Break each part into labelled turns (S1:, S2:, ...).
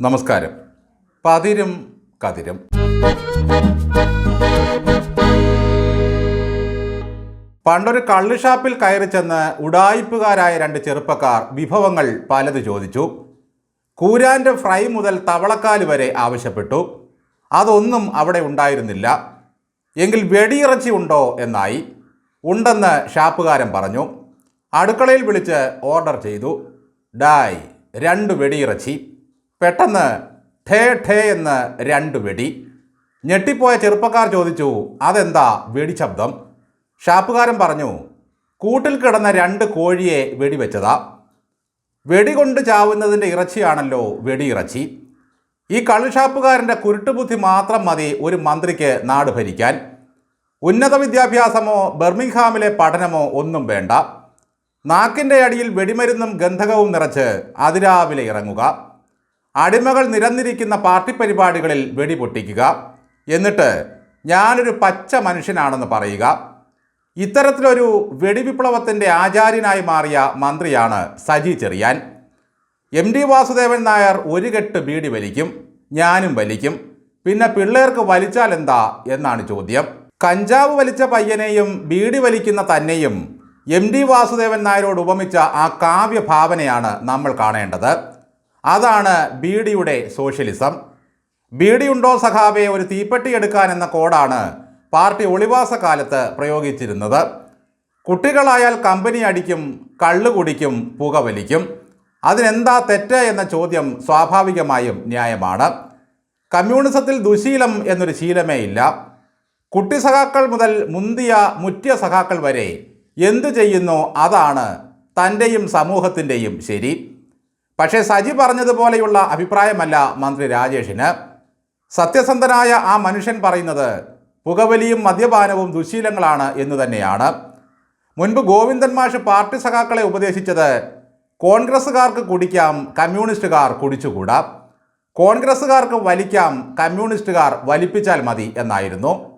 S1: നമസ്കാരം. പതിരും കതിരും. പണ്ടൊരു കള്ളുഷാപ്പിൽ കയറി ചെന്ന് ഉടായിപ്പുകാരായ രണ്ട് ചെറുപ്പക്കാർ വിഭവങ്ങൾ പലത് ചോദിച്ചു. കൂരാന്റെ ഫ്രൈ മുതൽ തവളക്കാൽ വരെ ആവശ്യപ്പെട്ടു. അതൊന്നും അവിടെ ഉണ്ടായിരുന്നില്ല. എങ്കിൽ വെടിയിറച്ചി ഉണ്ടോ എന്നായി. ഉണ്ടെന്ന് ഷാപ്പുകാരൻ പറഞ്ഞു. അടുക്കളയിൽ വിളിച്ച് ഓർഡർ ചെയ്തു. ഡായ് രണ്ട് വെടിയിറച്ചി. പെട്ടെന്ന് ഠേ ഠേ എന്ന് രണ്ട് വെടി. ഞെട്ടിപ്പോയ ചെറുപ്പക്കാർ ചോദിച്ചു അതെന്താ? വെടിശബ്ദം. ഷാപ്പുകാരൻ പറഞ്ഞു കൂട്ടിൽ കിടന്ന രണ്ട് കോഴിയെ വെടിവെച്ചതാ. വെടികൊണ്ട് ചാവുന്നതിന്റെ ഇറച്ചിയാണല്ലോ വെടിയിറച്ചി. ഈ കള്ളുഷാപ്പുകാരന്റെ കുരുട്ടുബുദ്ധി മാത്രം മതി ഒരു മന്ത്രിക്ക് നാട് ഭരിക്കാൻ. ഉന്നത വിദ്യാഭ്യാസമോ ബെർമിംഗ്ഹാമിലെ പഠനമോ ഒന്നും വേണ്ട. നാക്കിന്റെ അടിയിൽ വെടിമരുന്നും ഗന്ധകവും നിറച്ച് അതിരാവിലെ ഇറങ്ങുക. അടിമകൾ നിരന്നിരിക്കുന്ന പാർട്ടി പരിപാടികളിൽ വെടിപൊട്ടിക്കുക. എന്നിട്ട് ഞാനൊരു പച്ച മനുഷ്യനാണെന്ന് പറയുക. ഇത്തരത്തിലൊരു വെടിവിപ്ലവത്തിന്റെ ആചാര്യനായി മാറിയ മന്ത്രിയാണ് സജി ചെറിയാൻ. എം ഡി വാസുദേവൻ നായർ ഒരു കെട്ട് ബീഡി വലിക്കും ഞാനും വലിക്കും. പിന്നെ പിള്ളേർക്ക് വലിച്ചാൽ എന്താ എന്നാണ് ചോദ്യം. കഞ്ചാവ് വലിച്ച പയ്യനെയും ബീഡി വലിക്കുന്ന തന്നെയും എം ഡി വാസുദേവൻ നായരോട് ഉപമിച്ച ആ കാവ്യഭാവനയാണ് നമ്മൾ കാണേണ്ടത്. അതാണ് ബീഡിയുടെ സോഷ്യലിസം. ബീഡിയുണ്ടോ സഖാബെ ഒരു തീപ്പെട്ടി എടുക്കാൻ എന്ന കോഡാണ് പാർട്ടി ഒളിവാസ കാലത്ത് പ്രയോഗിച്ചിരുന്നത്. കുട്ടികളായാൽ കമ്പനി അടിക്കും കള്ളു കുടിക്കും പുക വലിക്കും. അതിനെന്താ തെറ്റ് എന്ന ചോദ്യം സ്വാഭാവികമായും ന്യായമാണ്. കമ്മ്യൂണിസത്തിൽ ദുശീലം എന്നൊരു ശീലമേ ഇല്ല. കുട്ടി സഖാക്കൾ മുതൽ മുന്തിയ മുറ്റിയ സഖാക്കൾ വരെ എന്തു ചെയ്യുന്നു അതാണ് തന്റെയും സമൂഹത്തിന്റെയും ശരി. പക്ഷേ സജി പറഞ്ഞതുപോലെയുള്ള അഭിപ്രായമല്ല മന്ത്രി രാജേഷിന്. സത്യസന്ധനായ ആ മനുഷ്യൻ പറയുന്നത് പുകവലിയും മദ്യപാനവും ദുശീലങ്ങളാണ് എന്ന് തന്നെയാണ്. മുൻപ് ഗോവിന്ദൻ മാഷ് പാർട്ടി സഖാക്കളെ ഉപദേശിച്ചത് കോൺഗ്രസ്സുകാർക്ക് കുടിക്കാം കമ്മ്യൂണിസ്റ്റുകാർ കുടിച്ചുകൂടാ. കോൺഗ്രസ്സുകാർക്ക് വലിക്കാം കമ്മ്യൂണിസ്റ്റുകാർ വലിപ്പിച്ചാൽ മതി എന്നായിരുന്നു.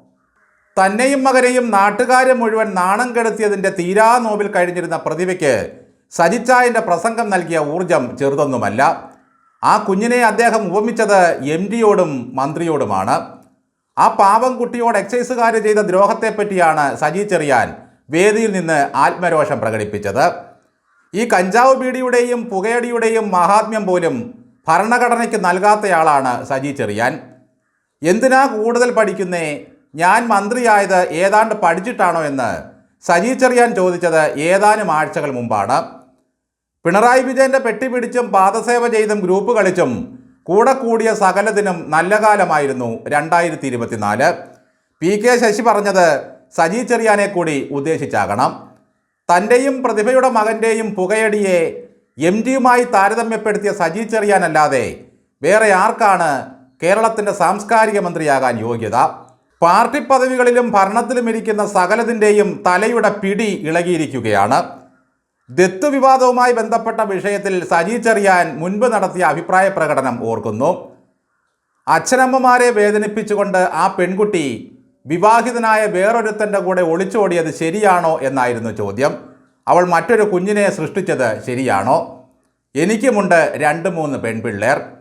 S1: തന്നെയും മകനെയും നാട്ടുകാരെ മുഴുവൻ നാണം കെടുത്തിയതിന്റെ തീരാ നോവിൽ കഴിഞ്ഞിരുന്ന പ്രതിഭയ്ക്ക് സജിച്ചായന്റെ പ്രസംഗം നൽകിയ ഊർജം ചെറുതൊന്നുമല്ല. ആ കുഞ്ഞിനെ അദ്ദേഹം ഉപമിച്ചത് എം ഡിയോടും മന്ത്രിയോടുമാണ്. ആ പാവം കുട്ടിയോട് എക്സൈസുകാർ ചെയ്ത ദ്രോഹത്തെപ്പറ്റിയാണ് സജി ചെറിയാൻ വേദിയിൽ നിന്ന് ആത്മരോഷം പ്രകടിപ്പിച്ചത്. ഈ കഞ്ചാവ് ബീഡിയുടെയും പുകയടിയുടെയും മഹാത്മ്യം പോലും ഭരണഘടനയ്ക്ക് നൽകാത്തയാളാണ് സജി ചെറിയാൻ. എന്തിനാ കൂടുതൽ പഠിക്കുന്നേ? ഞാൻ മന്ത്രിയായത് ഏതാണ്ട് പഠിച്ചിട്ടാണോ എന്ന് സജി ചോദിച്ചത് ഏതാനും ആഴ്ചകൾ മുമ്പാണ്. പിണറായി വിജയന്റെ പെട്ടി പിടിച്ചും പാദസേവ ചെയ്തും ഗ്രൂപ്പ് കളിച്ചും കൂടെ കൂടിയ സകലതിനും നല്ല കാലമായിരുന്നു രണ്ടായിരത്തി ഇരുപത്തിനാല് പി കെ ശശി പറഞ്ഞത് സജി ചെറിയാനെ കൂടി ഉദ്ദേശിച്ചാകണം. തന്റെയും പ്രതിഭയുടെ മകന്റെയും പുകയടിയെ എം ജിയുമായി താരതമ്യപ്പെടുത്തിയ സജി ചെറിയാനല്ലാതെ വേറെ ആർക്കാണ് കേരളത്തിന്റെ സാംസ്കാരിക മന്ത്രിയാകാൻ യോഗ്യത? പാർട്ടി പദവികളിലും ഭരണത്തിലും ഇരിക്കുന്ന സകലതിന്റെയും തലയുടെ പിടി ഇളകിയിരിക്കുകയാണ്. ദത്ത് വിവാദവുമായി ബന്ധപ്പെട്ട വിഷയത്തിൽ സജി ചെറിയാൻ മുൻപ് നടത്തിയ അഭിപ്രായ പ്രകടനം ഓർക്കുന്നു. അച്ഛനമ്മമാരെ വേദനിപ്പിച്ചുകൊണ്ട് ആ പെൺകുട്ടി വിവാഹിതനായ വേറൊരുത്തന്റെ കൂടെ ഒളിച്ചോടിയത് ശരിയാണോ എന്നായിരുന്നു ചോദ്യം. അവൾ മറ്റൊരു കുഞ്ഞിനെ സൃഷ്ടിച്ചത് ശരിയാണോ? എനിക്കുമുണ്ട് രണ്ട് മൂന്ന് പെൺപിള്ളേർ.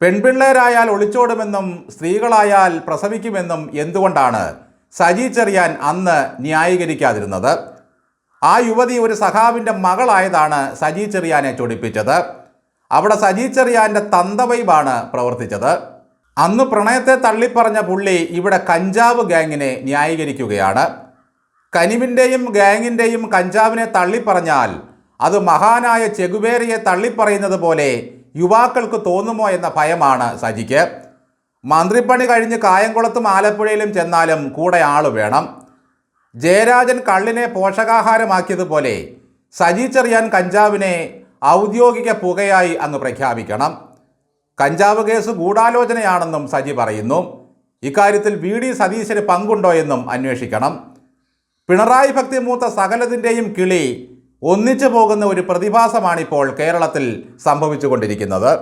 S1: പെൺപിള്ളേരായാൽ ഒളിച്ചോടുമെന്നും സ്ത്രീകളായാൽ പ്രസവിക്കുമെന്നും എന്തുകൊണ്ടാണ് സജി ചെറിയാൻ അന്ന് ന്യായീകരിക്കാതിരുന്നത്? ആ യുവതി ഒരു സഖാവിന്റെ മകളായതാണ് സജി ചെറിയാനെ ചൊടിപ്പിച്ചത്. അവിടെ സജി ചെറിയാന്റെ തന്തവൈബാണ് പ്രവർത്തിച്ചത്. അന്ന് പ്രണയത്തെ തള്ളിപ്പറഞ്ഞ പുള്ളി ഇവിടെ കഞ്ചാവ് ഗാങ്ങിനെ ന്യായീകരിക്കുകയാണ്. കനിവിന്റെയും ഗാങ്ങിന്റെയും കഞ്ചാവിനെ തള്ളിപ്പറഞ്ഞാൽ അത് മഹാനായ ചെകുവേരയെ തള്ളിപ്പറയുന്നത് പോലെ യുവാക്കൾക്ക് തോന്നുമോ എന്ന ഭയമാണ് സജിക്ക്. മന്ത്രിപ്പണി കഴിഞ്ഞ് കായംകുളത്തും ആലപ്പുഴയിലും ചെന്നാലും കൂടെ ആൾ വേണം. ജയരാജൻ കള്ളിനെ പോഷകാഹാരമാക്കിയതുപോലെ സജി ചെറിയാൻ കഞ്ചാവിനെ ഔദ്യോഗിക പുകയായി അങ്ങ് പ്രഖ്യാപിക്കണം. കഞ്ചാവ് കേസ് ഗൂഢാലോചനയാണെന്നും സജി പറയുന്നു. ഇക്കാര്യത്തിൽ വി ഡി സതീശന് പങ്കുണ്ടോ എന്നും അന്വേഷിക്കണം. പിണറായി ഭക്തി മൂത്ത സകലതിന്റെയും കിളി ഒന്നിച്ചു പോകുന്ന ഒരു പ്രതിഭാസമാണിപ്പോൾ കേരളത്തിൽ സംഭവിച്ചുകൊണ്ടിരിക്കുന്നത്.